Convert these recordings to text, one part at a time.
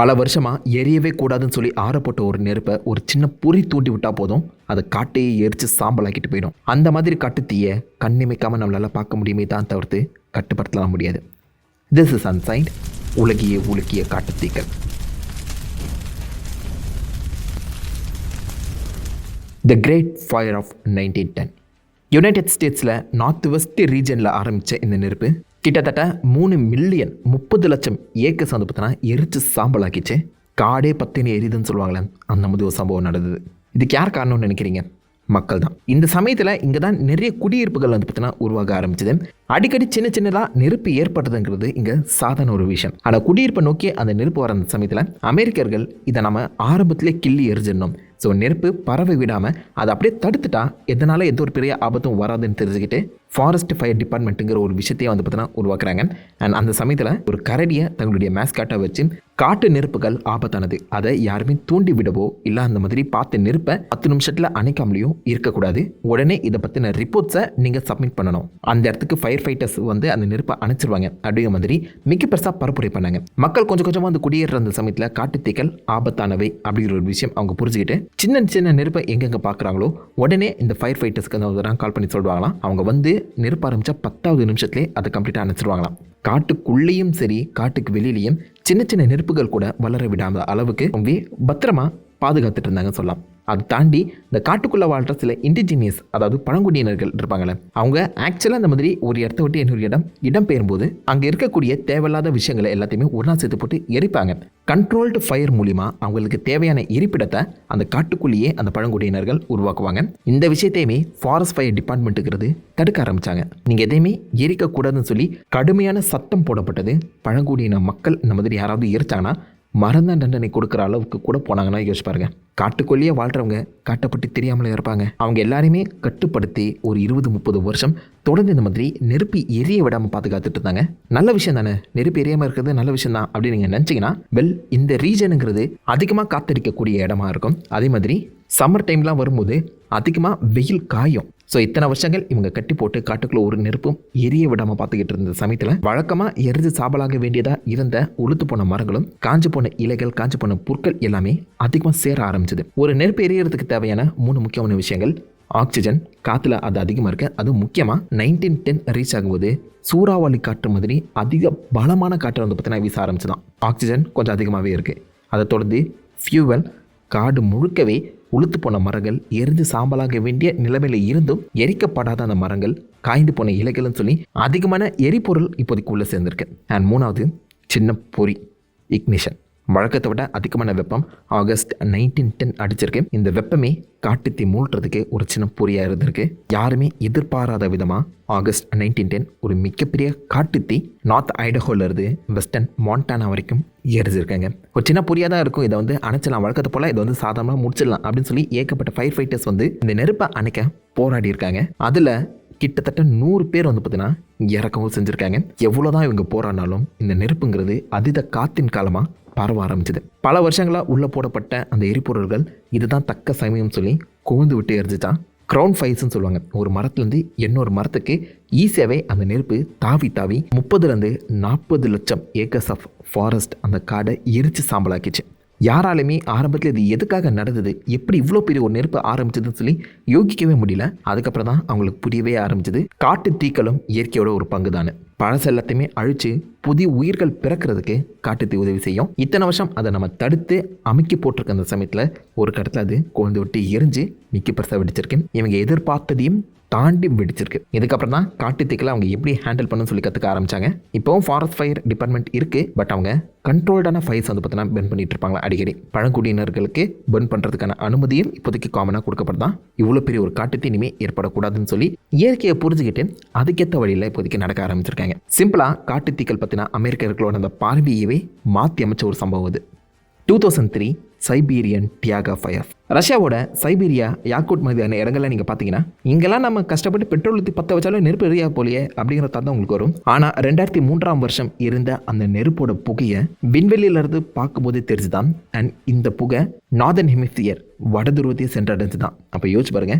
பல வருஷமாக எரியவே கூடாதுன்னு சொல்லி ஆறப்பட்ட ஒரு நெருப்பை ஒரு சின்ன பொறி தூண்டி விட்டால் போதும். அதை காட்டையே எரித்து சாம்பலாக்கிட்டு போயிடும். அந்த மாதிரி காட்டு தீயை கண்ணிமைக்காமல் நம்மளால் பார்க்க முடியுமே தான் தவிர்த்து கட்டுப்படுத்தலாம் முடியாது. திஸ் இஸ் அன்சைன்ட் உலகிய உலுக்கிய காட்டுத்தீக்கள். The great fire of nineteen ten United ஸ்டேட்ஸில் north west ரீஜனில் ஆரம்பித்த இந்த நெருப்பு கிட்டத்தட்ட மூணு மில்லியன் முப்பது லட்சம் ஏக்கர்ஸ் வந்து பார்த்தீங்கன்னா எரிச்சு சாம்பலாக்கிச்சு. காடே பத்தினி எரியுதுன்னு சொல்லுவாங்களே அந்த மாதிரி ஒரு சம்பவம் நடந்தது. இதுக்கு யார் காரணம்னு நினைக்கிறீங்க? மக்கள் தான். இந்த சமயத்தில் இங்கே தான் நிறைய குடியிருப்புகள் வந்து பார்த்தீங்கன்னா உருவாக ஆரம்பிச்சது. அடிக்கடி சின்ன சின்னதாக நெருப்பு ஏற்பட்டதுங்கிறது இங்கே சாதாரண ஒரு விஷயம். ஆனால் குடியிருப்பை நோக்கி அந்த நெருப்பு வர அந்த சமயத்தில் அமெரிக்கர்கள் இதை நம்ம ஆரம்பத்திலே கிள்ளி எரிஞ்சிடணும். ஸோ நெருப்பு பறவை விடாமல் அதை அப்படியே தடுத்துட்டா எதனால் எந்த ஒரு பெரிய ஆபத்தும் வராதுன்னு தெரிஞ்சுக்கிட்டு ஃபாரஸ்ட் ஃபயர் டிபார்ட்மெண்ட்டுங்கிற ஒரு விஷயத்தையே வந்து பார்த்தீங்கன்னா உருவாக்குறாங்க. அண்ட் அந்த சமயத்தில் ஒரு கரடியை தங்களுடைய மேஸ்காட்டை வச்சு காட்டு நெருப்புகள் ஆபத்தானது. அதை யாருமே தூண்டி விடவோ இல்லை அந்த மாதிரி பார்த்து நெருப்பை பத்து நிமிஷத்தில் அணைக்காமலையும் இருக்கக்கூடாது. உடனே இதை பற்றின ரிப்போர்ட்ஸை நீங்கள் சப்மிட் பண்ணணும். அந்த இடத்துக்கு ஃபயர் ஃபைட்டர்ஸ் வந்து அந்த நெருப்பை அணைச்சிருவாங்க. அப்படிங்கிற மாதிரி மிக பெருசாக பரப்புரை பண்ணாங்க. மக்கள் கொஞ்சம் கொஞ்சமாக அந்த குடியேற அந்த சமயத்தில் காட்டுத்தீக்கள் ஆபத்தானவை அப்படிங்கிற ஒரு விஷயம் அவங்க புரிஞ்சுக்கிட்டு சின்ன சின்ன நெருப்பை எங்கெங்கே பார்க்குறாங்களோ உடனே இந்த ஃபயர் ஃபைட்டர்ஸ்க்கு அந்த கால் பண்ணி சொல்லுவாங்களாம். அவங்க வந்து நெருப்பு ஆரம்பித்தா பத்தாவது நிமிஷத்துலேயே அதை கம்ப்ளீட்டாக அணைச்சிருவாங்களாம். காட்டுக்குள்ளேயும் சரி காட்டுக்கு வெளியிலையும் சின்ன சின்ன நெருப்புகள் கூட வளர விடாத அளவுக்கு ரொம்ப பத்திரமா பாதுகாத்துட்டு இருந்தாங்கன்னு சொல்லலாம். அது தாண்டி இந்த காட்டுக்குள்ளே வாழ்கிற சில இண்டிஜினியஸ் அதாவது பழங்குடியினர்கள் இருப்பாங்களே அவங்க ஆக்சுவலாக இந்த மாதிரி ஒரு இடத்த விட்டு இன்னொரு இடம் இடம் பெயரும்போது அங்கே இருக்கக்கூடிய தேவையில்லாத விஷயங்களை எல்லாத்தையுமே ஒன்றா சேர்த்து போட்டு எரிப்பாங்க. கண்ட்ரோல்டு ஃபயர் மூலிமா அவங்களுக்கு தேவையான இருப்பிடத்தை அந்த காட்டுக்குள்ளேயே அந்த பழங்குடியினர்கள் உருவாக்குவாங்க. இந்த விஷயத்தையுமே ஃபாரஸ்ட் ஃபயர் டிபார்ட்மெண்ட்டுங்கிறது தடுக்க ஆரம்பித்தாங்க நீங்கள் எதையுமே எரிக்கக்கூடாதுன்னு சொல்லி கடுமையான சட்டம் போடப்பட்டது பழங்குடியின மக்கள் இந்த மாதிரி யாராவது எரிச்சாங்கன்னா மரண தண்டனை கொடுக்குற அளவுக்கு கூட போனாங்கன்னா யோசிச்சு பாருங்க. காட்டுக்குள்ளேயே வாழ்கிறவங்க காட்டப்பட்டு தெரியாமலே இருப்பாங்க. அவங்க எல்லாரையுமே கட்டுப்படுத்தி ஒரு இருபது முப்பது வருஷம் தொடர்ந்து இந்த மாதிரி நெருப்பு எரிய விடாமல் பாதுகாத்துட்டு இருந்தாங்க. நல்ல விஷயம் தானே? நெருப்பு எரியாமல் இருக்கிறது நல்ல விஷயம் தான் அப்படின்னு நீங்கள் நினச்சிங்கன்னா வெல் இந்த ரீஜனுங்கிறது அதிகமாக காத்தடிக்கக்கூடிய இடமா இருக்கும். அதே மாதிரி சம்மர் டைம்லாம் வரும்போது அதிகமாக வெயில் காயும். ஸோ இத்தனை வருஷங்கள் இவங்க கட்டி போட்டு காட்டுக்குள்ள ஒரு நெருப்பும் எரிய விடாமல் பார்த்துக்கிட்டு இருந்த சமயத்தில் வழக்கமாக எரிஞ்சு சாம்பலாக வேண்டியதாக இருந்த உளுத்து போன மரங்களும் காஞ்சு போன இலைகள் காஞ்சு போன புற்கள் எல்லாமே அதிகமாக சேர ஆரம்பிச்சது. ஒரு நெருப்பு எரியறதுக்கு தேவையான மூணு முக்கியமான விஷயங்கள் ஆக்சிஜன் காற்றுல அது அதிகமாக இருக்குது அதுவும் முக்கியமாக நைன்டீன் டென் ரீச் ஆகும்போது சூறாவளி காற்று மாதிரி அதிக பலமான காற்று வந்து பார்த்தீங்கன்னா வீச ஆரம்பிச்சுதான். ஆக்சிஜன் கொஞ்சம் அதிகமாகவே இருக்குது அதை தொடர்ந்து ஃபியூவல் காடு முழுக்கவே உளுத்து போன மரங்கள் எரிந்து சாம்பலாக வேண்டிய நிலைமையில் இருந்தும் எரிக்கப்படாத அந்த மரங்கள் காய்ந்து போன இலைகள்னு சொல்லி அதிகமான எரிபொருள் இப்போதைக்கு உள்ளே சேர்ந்துருக்கு. அண்ட் மூணாவது சின்ன பொறி இக்னிஷன். வழக்கத்தை விட அதிகமான வெப்பம் ஆகஸ்ட் நைன்டீன் டென் அடிச்சிருக்கு. இந்த வெப்பமே காட்டுத்தீ மூழ்கிறதுக்கு ஒரு சின்ன பொறியாக இருந்திருக்கு. யாருமே எதிர்பாராத விதமாக ஆகஸ்ட் நைன்டீன் டென் ஒரு மிகப்பெரிய காட்டுத்தீ நார்த் ஐடஹோலேருந்து வெஸ்டர்ன் மாண்டானா வரைக்கும் எரிஞ்சிருக்காங்க. ஒரு சின்ன பொரியாக தான் இருக்கும். இதை வந்து அணைச்சலாம் வழக்கத்தை போல் இதை வந்து சாதாரணமாக முடிச்சிடலாம் அப்படின்னு சொல்லி ஏகப்பட்ட ஃபயர் ஃபைட்டர்ஸ் வந்து இந்த நெருப்பை அணைக்க போராடி இருக்காங்க அதில் கிட்டத்தட்ட நூறு பேர் வந்து பார்த்தீங்கன்னா இறக்கவும் செஞ்சுருக்காங்க. எவ்வளோ தான் இவங்க போராடினாலும் இந்த நெருப்புங்கிறது அதீத காத்தின் காலமாக பரவ ஆரம்பிச்சது. பல வருஷங்களாக உள்ளே போடப்பட்ட அந்த எரிபொருள்கள் இதுதான் தக்க சமயம் சொல்லி குவிந்து விட்டு எரிஞ்சிட்டான் க்ரௌன் ஃபைர்ஸ்னு சொல்லுவாங்க. ஒரு மரத்துலேருந்து இன்னொரு மரத்துக்கு ஈஸியாகவே அந்த நெருப்பு தாவி தாவி முப்பதுலேருந்து நாற்பது லட்சம் ஏக்கர்ஸ் ஆஃப் ஃபாரஸ்ட் அந்த காடை எரித்து சாம்பலாக்கிச்சு. யாராலுமே ஆரம்பத்தில் இது எதுக்காக நடந்தது? எப்படி இவ்வளோ பெரிய ஒரு நெருப்பு ஆரம்பிச்சதுன்னு சொல்லி யோகிக்கவே முடியல. அதுக்கப்புறம் தான் அவங்களுக்கு புரியவே ஆரம்பிச்சது. காட்டு தீக்களும் இயற்கையோட ஒரு பங்கு தானே பழசு எல்லாத்தையுமே அழித்து புதிய உயிர்கள் பிறக்கிறதுக்கு காட்டுத்தீ உதவி செய்யும். இத்தனை வருஷம் அதை நம்ம தடுத்து அமைக்கி போட்டிருக்க அந்த சமயத்தில் ஒரு கடத்தில் அது குழந்தை விட்டு எரிஞ்சு மிக்க பெருசாக இவங்க எதிர்பார்த்ததையும் தாண்டி வெடிச்சிருக்கு இதுக்கப்புறம் தான் காட்டுத்தீக்களை அவங்க எப்படி ஹேண்டில் பண்ணணும்னு சொல்லி கற்றுக்க ஆரம்பிச்சாங்க. இப்போவும் ஃபாரஸ்ட் ஃபயர் டிபார்ட்மெண்ட் இருக்குது பட் அவங்க கண்ட்ரோல்டான ஃபயர்ஸ் வந்து பார்த்தீங்கன்னா பென் பண்ணிட்டு இருப்பாங்க அடிக்கடி. பழங்குடியினர்களுக்கு பெர்ன் பண்ணுறதுக்கான அனுமதியும் இப்போதைக்கு காமனாக கொடுக்கப்படுதான் இவ்வளோ பெரிய ஒரு காட்டுத்தீ இனிமேல் ஏற்படக்கூடாதுன்னு சொல்லி இயற்கையை புரிஞ்சுக்கிட்டு அதுக்கேற்ற வழியில் இப்போதைக்கு நடக்க ஆரம்பிச்சிருக்காங்க. சிம்பிளாக காட்டுத்தீக்கள் பற்றின அமெரிக்கர்களோட அந்த பார்வையவே மாற்றி அமைச்ச ஒரு சம்பவம் அது. Two thousand three Siberian taiga fire ரஷ்யாவோட சைபீரியா யாக்கூட் மாதிரியான இடங்கள்ல நீங்கள் பார்த்தீங்கன்னா இங்கெல்லாம் நம்ம கஷ்டப்பட்டு பெட்ரோல் ஊற்றி பற்ற வச்சாலும் நெருப்பு எரியா போலியே அப்படிங்கிற தான் உங்களுக்கு வரும். ஆனால் ரெண்டாயிரத்தி மூன்றாம் வருஷம் இருந்த அந்த நெருப்போட புகையை விண்வெளியிலிருந்து பார்க்கும்போதே தெரிஞ்சுதான். அண்ட் இந்த புகை நார்தன் ஹெமிஸ்பியர் வடதுருவத்தையே சென்றடைஞ்சு தான் அப்போ யோசிச்சு பாருங்க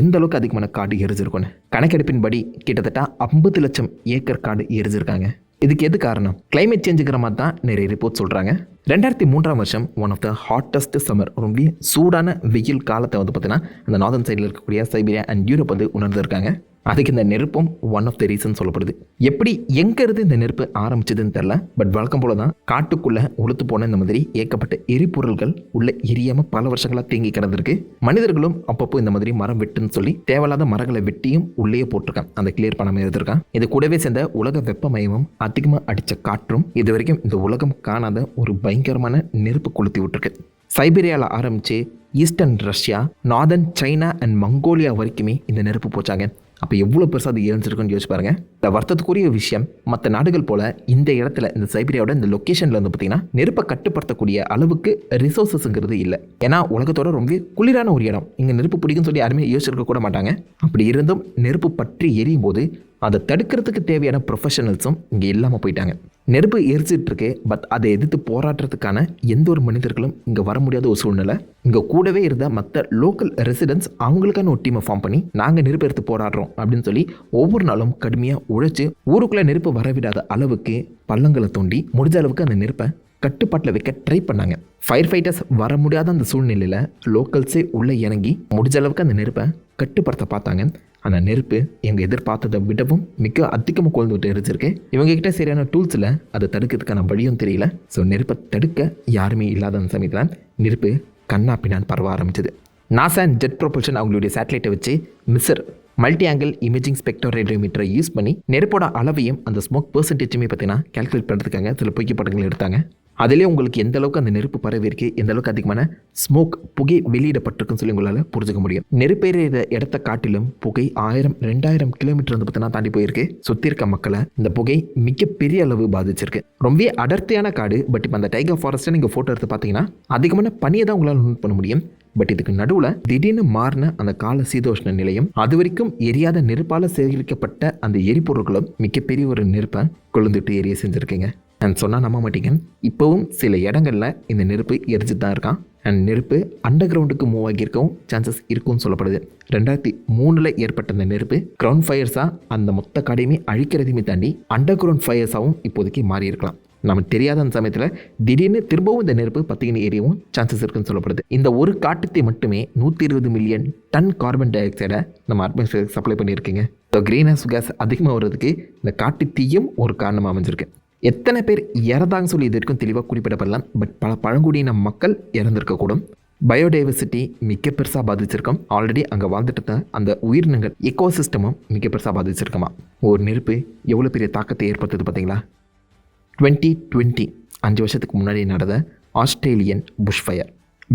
எந்த அளவுக்கு அதிகமான காடு எரிஞ்சிருக்கும்னு. கணக்கெடுப்பின்படி கிட்டத்தட்ட ஐம்பது லட்சம் ஏக்கர் காடு எரிஞ்சிருக்காங்க. இதுக்கு எது காரணம்? கிளைமேட் சேஞ்சுக்கிற மாதிரி தான் நிறைய ரிப்போர்ட் சொல்கிறாங்க ரெண்டாயிரத்தி மூன்றாம் வருஷம் one of the hottest summer ரொம்ப சூடான வெயில் காலத்தை வந்து பார்த்தீங்கன்னா அந்த நார்தன் சைடில் இருக்கக்கூடிய சைபீரியா அண்ட் யூரோப் வந்து உணர்ந்திருக்காங்க. அதுக்கு இந்த நெருப்பும் ஒன் ஆஃப் த ரீசன் சொல்லப்படுது. எப்படி எங்கேருந்து இந்த நெருப்பு ஆரம்பிச்சதுன்னு தெரில பட் வழக்கம் போல தான் காட்டுக்குள்ளே உளுத்து போன இந்த மாதிரி ஏகப்பட்ட எரிபொருள்கள் உள்ள எரியாமல் பல வருஷங்களாக தேங்கி கிடந்திருக்கு. மனிதர்களும் அப்பப்போ இந்த மாதிரி மரம் வெட்டுன்னு சொல்லி தேவையில்லாத மரங்களை வெட்டியும் உள்ளே போட்டிருக்கான் அந்த கிளியர் பண்ணாமல் இருந்திருக்கான் இது கூடவே சேர்ந்த உலக வெப்பமயமும் அதிகமாக அடித்த காற்றும் இது வரைக்கும் இந்த உலகம் காணாத ஒரு பயங்கரமான நெருப்பு கொளுத்தி விட்டுருக்கு. சைபீரியாவில் ஆரம்பித்து eastern Russia northern China and Mongolia வரைக்குமே இந்த நெருப்பு போச்சாங்க. அப்போ எவ்வளோ பெருசாக அது ஏறிச்சிருக்குன்னு யோசிச்சு பாருங்கள் இந்த வருத்தத்துக்குரிய விஷயம் மற்ற நாடுகள் போல் இந்த இடத்துல இந்த சைபீரியாவோட இந்த லொக்கேஷனில் வந்து பார்த்தீங்கன்னா நெருப்பை கட்டுப்படுத்தக்கூடிய அளவுக்கு ரிசோர்ஸஸ்ங்கிறது இல்லை. ஏன்னா உலகத்தோட ரொம்ப குளிரான ஒரு இடம். இங்கே நெருப்பு பிடிக்கும்னு சொல்லி யாருமே யோசிச்சிருக்க கூட மாட்டாங்க. அப்படி இருந்தும் நெருப்பு பற்றி எரியும் போது அதை தடுக்கிறதுக்கு தேவையான ப்ரொஃபஷனல்ஸும் இங்கே இல்லாமல் போயிட்டாங்க. நெருப்பு எரிச்சிட்ருக்கு பட் அதை எதிர்த்து போராடுறதுக்கான எந்த ஒரு மனிதர்களும் இங்கே வர முடியாத ஒரு சூழ்நிலை. இங்கே கூடவே இருந்த மற்ற லோக்கல் ரெசிடென்ட்ஸ் அவங்களுக்கான ஒரு டீமை ஃபார்ம் பண்ணி நாங்கள் நெருப்பு எடுத்து போராடுறோம் அப்படின்னு சொல்லி ஒவ்வொரு நாளும் கடுமையாக உழைச்சி ஊருக்குள்ளே நெருப்பு வரவிடாத அளவுக்கு பள்ளங்களை தோண்டி முடிஞ்ச அளவுக்கு அந்த நெருப்பை கட்டுப்பாட்டில் வைக்க ட்ரை பண்ணாங்க. ஃபயர் ஃபைட்டர்ஸ் வர முடியாத அந்த சூழ்நிலையில் லோக்கல்ஸே உள்ளே இறங்கி முடிஞ்ச அளவுக்கு அந்த நெருப்பை கட்டுப்படுத்த பார்த்தாங்க. அந்த நெருப்பு எங்கள் எதிர்பார்த்ததை விடவும் மிக அதிகமாக கொழுந்து விட்டு எரிச்சிருக்கு இவங்க கிட்ட சரியான டூல்ஸில் அதை தடுக்கிறதுக்கான வழியும் தெரியல. ஸோ நெருப்பை தடுக்க யாருமே இல்லாத அந்த சமயத்தில் நெருப்பு கண்ணா பின்னான் பரவ ஆரம்பிச்சது. நாசா அண்ட் ஜெட் ப்ரொபல்ஷன் அவங்களுடைய சேட்டலைட்டை வச்சு MISR multi angle imaging spectro ரேடியோமீட்டரை use பண்ணி நெருப்போட அளவையும் அந்த ஸ்மோக் பெர்சன்டேஜுமே பார்த்தீங்கன்னா கால்குலேட் பண்ணுறதுக்காங்க சில புகைப்படங்கள் படங்கள் எடுத்தாங்க. அதிலே உங்களுக்கு எந்த அளவுக்கு அந்த நெருப்பு பரவி இருக்கு எந்த அளவுக்கு அதிகமான ஸ்மோக் புகை வெளியிடப்பட்டிருக்குன்னு சொல்லி உங்களால் புரிஞ்சுக்க முடியும். நெருப்பேறிய இடத்த காட்டிலும் புகை ஆயிரம் ரெண்டாயிரம் கிலோமீட்டர் வந்து பார்த்தீங்கன்னா தாண்டி போயிருக்கு. சுற்றி இருக்க மக்களை இந்த புகை மிகப்பெரிய அளவு பாதிச்சிருக்கு. ரொம்பவே அடர்த்தியான காடு பட் இப்போ அந்த டைகர் ஃபாரஸ்ட்டை நீங்கள் ஃபோட்டோ எடுத்து பார்த்தீங்கன்னா அதிகமான பனியை தான் உங்களால் நோட் பண்ண முடியும். பட் இதுக்கு நடுவில் திடீர்னு மாறின அந்த கால சீதோஷ்ண நிலையம் அது வரைக்கும் எரியாத நெருப்பால் சேகரிக்கப்பட்ட அந்த எரிபொருட்களும் மிகப்பெரிய ஒரு நெருப்பை கொழுந்துட்டு எரிய செஞ்சுருக்கீங்க. அண்ட் சொன்னால் நம்ப மாட்டீங்க இப்போவும் சில இடங்களில் இந்த நெருப்பு எரிஞ்சிட்டு தான் இருக்கான். அண்ட் நெருப்பு அண்டர் கிரவுண்டுக்கு மூவ் ஆகியிருக்கவும் சான்சஸ் இருக்கும்னு சொல்லப்படுது. ரெண்டாயிரத்தி மூணில் ஏற்பட்ட அந்த நெருப்பு கிரவுண்ட் ஃபயர்ஸாக அந்த மொத்த கடையுமே அழிக்கிறதையுமே தாண்டி அண்டர் கிரவுண்ட் ஃபயர்ஸாகவும் இப்போதைக்கு மாறி இருக்கலாம் நமக்கு தெரியாத அந்த சமயத்தில் திடீர்னு திரும்பவும் இந்த நெருப்பு பத்திகினி ஏரியவும் சான்சஸ் இருக்குன்னு சொல்லப்படுது. இந்த ஒரு காட்டுத்தை மட்டுமே நூற்றி இருபது மில்லியன் டன் கார்பன் டை ஆக்சைடை நம்ம அட்மாஸ்பியருக்கு சப்ளை பண்ணியிருக்கீங்க. ஸோ க்ரீன் ஹவுஸ் கேஸ் அதிகமாக வர்றதுக்கு இந்த காட்டு தீயும் ஒரு காரணமாக அமைஞ்சிருக்கு. எத்தனை பேர் இறந்தாங்க சொல்லி இது வரைக்கும் தெளிவாக குறிப்பிடப்படலாம். பட் பல பழங்குடியின மக்கள் இறந்திருக்கக்கூடும். பயோடைவர்சிட்டி மிக பெருசாக பாதிச்சிருக்கோம். ஆல்ரெடி அங்கே வாழ்ந்துட்டு அந்த உயிரினங்கள் எக்கோசிஸ்டமும் மிக பெருசாக பாதிச்சிருக்கோமா? ஒரு நெருப்பு எவ்வளோ பெரிய தாக்கத்தை ஏற்படுத்துது பார்த்தீங்களா? டுவெண்ட்டி டுவெண்ட்டி அஞ்சு வருஷத்துக்கு முன்னாடி நடந்த ஆஸ்திரேலியன் புஷ்ஃபயர்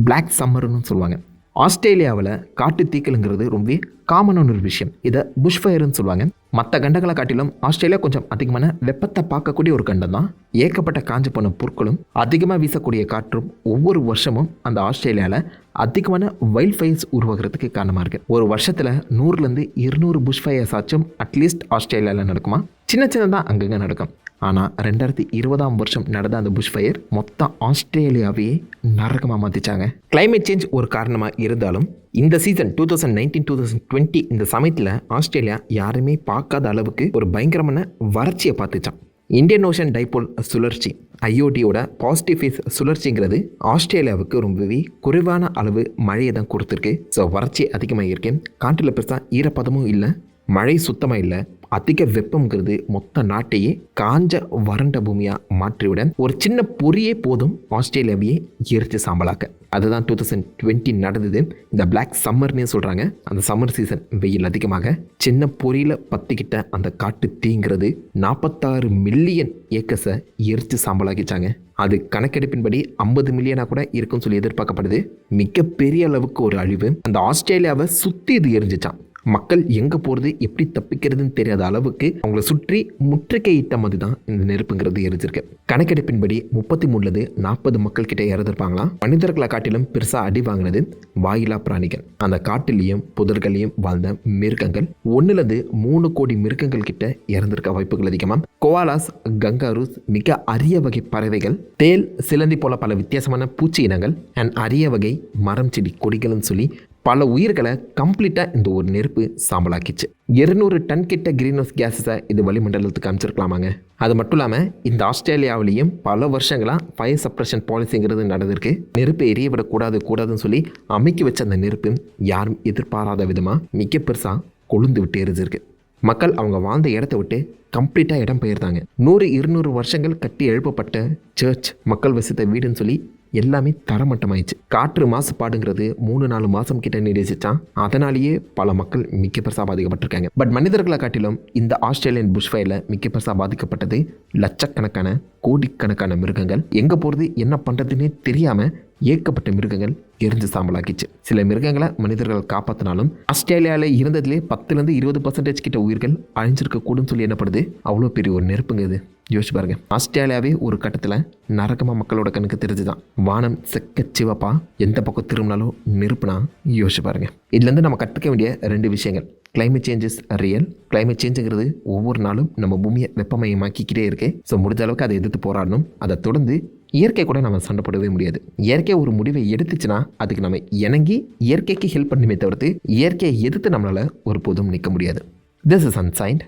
பிளாக் சம்மர்னு சொல்லுவாங்க. ஆஸ்திரேலியாவில் காட்டு தீக்கலுங்கிறது ரொம்ப காமனான ஒரு விஷயம். இதை புஷ் ஃபயர்னு சொல்லுவாங்க. மற்ற கண்டங்களை காட்டிலும் ஆஸ்திரேலியா கொஞ்சம் அதிகமான வெப்பத்தை பார்க்கக்கூடிய ஒரு கண்டம் தான். ஏகப்பட்ட காஞ்சு போன பொருட்களும் அதிகமாக வீசக்கூடிய காற்றும் ஒவ்வொரு வருஷமும் அந்த ஆஸ்திரேலியாவில் அதிகமான வைல்ட் ஃபயர்ஸ் உருவாகிறதுக்கு காரணமாக இருக்குது ஒரு வருஷத்தில் நூறுலேருந்து இருநூறு புஷ் ஃபயர்ஸ் ஆச்சும் அட்லீஸ்ட் ஆஸ்திரேலியாவில் நடக்குமா? சின்ன சின்னதாக அங்கங்கே நடக்கும். ஆனால் ரெண்டாயிரத்தி இருபதாம் வருஷம் நடந்த அந்த புஷ் ஃபயர் மொத்த ஆஸ்திரேலியாவையே நரகமாக மாற்றிச்சாங்க கிளைமேட் சேஞ்ச் ஒரு காரணமாக இருந்தாலும் இந்த season two thousand nineteen two thousand twenty இந்த சமயத்தில் ஆஸ்திரேலியா யாருமே பார்க்காத அளவுக்கு ஒரு பயங்கரமான வறட்சியை பார்த்துச்சான் இந்தியன் ஓஷன் டைபோல் சுழற்சி ஐஓடியோட பாசிட்டிவ் ஃபேஸ் சுழற்சிங்கிறது ஆஸ்திரேலியாவுக்கு ரொம்பவே குறைவான அளவு மழையை தான் கொடுத்துருக்கு. ஸோ வறட்சி அதிகமாக இருக்கு காற்றில் பெருசாக ஈரப்பதமும் இல்லை மழை சுத்தமாக இல்லை. அதிக வெப்பம்ங்கிறது மொத்த நாட்டையே காஞ்ச வறண்ட பூமியாக மாற்றிவிட ஒரு சின்ன பொறியே போதும் ஆஸ்திரேலியாவையே எரிச்சு சாம்பலாக்க. அதுதான் டூ தௌசண்ட் டுவெண்ட்டி நடந்தது. இந்த பிளாக் சம்மர்னே சொல்கிறாங்க அந்த சம்மர் சீசன் வெயில் அதிகமாக சின்ன பொறியில் பற்றிக்கிட்ட அந்த காட்டு தீங்கிறது நாற்பத்தாறு மில்லியன் ஏக்கர்ஸை எரிச்சு சாம்பலாக்கிச்சாங்க. அது கணக்கெடுப்பின்படி ஐம்பது மில்லியனாக கூட இருக்கும்னு சொல்லி எதிர்பார்க்கப்படுது. மிகப்பெரிய அளவுக்கு ஒரு அழிவு. அந்த ஆஸ்திரேலியாவை சுற்றி இது எரிஞ்சிச்சான் மக்கள் எங்கே போகிறது எப்படி தப்பிக்கிறதுன்னு தெரியாத அளவுக்கு அவங்கள சுற்றி முற்றுகையிட்ட மாதிரி தான் இந்த நெருப்புங்கிறது எரிஞ்சிருக்கு. கணக்கெடுப்பின்படி முப்பத்தி மூணுலேருந்து நாற்பது மக்கள் கிட்ட இறந்துருப்பாங்களாம் மனிதர்களை காட்டிலும் பெருசாக அடி வாங்கினது வாயிலா பிராணிகள். அந்த காட்டிலையும் புதர்களையும் வாழ்ந்த மிருகங்கள். ஒன்றுலேருந்து மூணு கோடி மிருகங்கள் கிட்ட இறந்திருக்க வாய்ப்புகள் அதிகமாக கோவாலாஸ் கங்காரூஸ் மிக அரிய வகை பறவைகள். தேல் சிலந்தி போல பல வித்தியாசமான பூச்சி இனங்கள். அண்ட் அரிய வகை மரம் செடி கொடிகள்னு சொல்லி பல உயிர்களை கம்ப்ளீட்டாக இந்த ஒரு நெருப்பு சாம்பலாக்கிச்சு. இருநூறு டன் கிட்ட கிரீன் ஹவுஸ் கேஸஸை இது வளிமண்டலத்துக்கு அமைச்சிருக்கலாமாங்க அது மட்டும் இல்லாமல் இந்த ஆஸ்திரேலியாவிலையும் பல வருஷங்களாக ஃபயர் சப்ரஷன் பாலிசிங்கிறது நடந்திருக்கு. நெருப்பு எரிய விடக்கூடாது கூடாதுன்னு சொல்லி அமைக்கி வச்ச அந்த நெருப்பு யாரும் எதிர்பாராத விதமாக மிக பெருசாக கொழுந்து விட்டு எரிஞ்சிருக்கு. மக்கள் அவங்க வாழ்ந்த இடத்த விட்டு கம்ப்ளீட்டாக இடம் பெயர்ந்தாங்க நூறு இருநூறு வருஷங்கள் கட்டி எழுப்பப்பட்ட சர்ச் மக்கள் வசித்த வீடுன்னு சொல்லி எல்லாமே தரமட்டமாயிடுச்சு. காற்று மாசுபாடுங்கிறது மூணு நாலு மாதம் கிட்ட நீடிச்சிச்சான் அதனாலேயே பல மக்கள் மிக்க பெருசாக பாதிக்கப்பட்டிருக்காங்க. பட் மனிதர்களை காட்டிலும் இந்த ஆஸ்திரேலியன் புஷ்ஃபயரில் மிக்க பெருசாக பாதிக்கப்பட்டது லட்சக்கணக்கான கோடிக்கணக்கான மிருகங்கள். எங்கே போகிறது என்ன பண்ணுறதுன்னே தெரியாமல் ஏற்கப்பட்ட மிருகங்கள் எரிஞ்சு சாம்பலாக்கிச்சு. சில மிருகங்களை மனிதர்கள் காப்பாற்றினாலும் ஆஸ்திரேலியாவில் இருந்ததுலேயே பத்துலேருந்து இருபது பர்சன்டேஜ் கிட்ட உயிர்கள் அழிஞ்சிருக்க சொல்லி என்னப்படுது அவ்வளோ பெரிய ஒரு நெருப்புங்க இது. யோசிச்சு பாருங்க. ஆஸ்திரேலியாவே ஒரு கட்டத்தில் நரகமாக மக்களோட கண்ணுக்கு தெரிஞ்சுதான். வானம் செக்க சிவப்பா எந்த பக்கம் திரும்பினாலும் நெருப்புனா யோசிச்சு பாருங்க. இதுலேருந்து நம்ம கற்றுக்க வேண்டிய ரெண்டு விஷயங்கள். கிளைமேட் சேஞ்சஸ் ரியல் கிளைமேட் சேஞ்சுங்கிறது ஒவ்வொரு நாளும் நம்ம பூமியை வெப்பமயமாக்கிக்கிட்டே இருக்கு. ஸோ முடிஞ்ச அளவுக்கு அதை எதிர்த்து போராடணும். அதை தொடர்ந்து இயற்கை கூட நம்ம சண்டை போடவே முடியாது. இயற்கை ஒரு முடிவை எடுத்துச்சுன்னா அதுக்கு நம்ம இணங்கி இயற்கைக்கு ஹெல்ப் பண்ணுமே தவிர்த்து இயற்கையை எதிர்த்து நம்மளால் ஒரு போதும் நிற்க முடியாது. This is ancient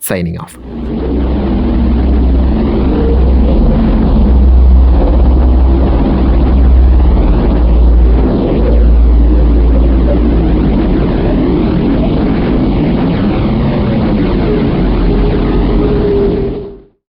shining of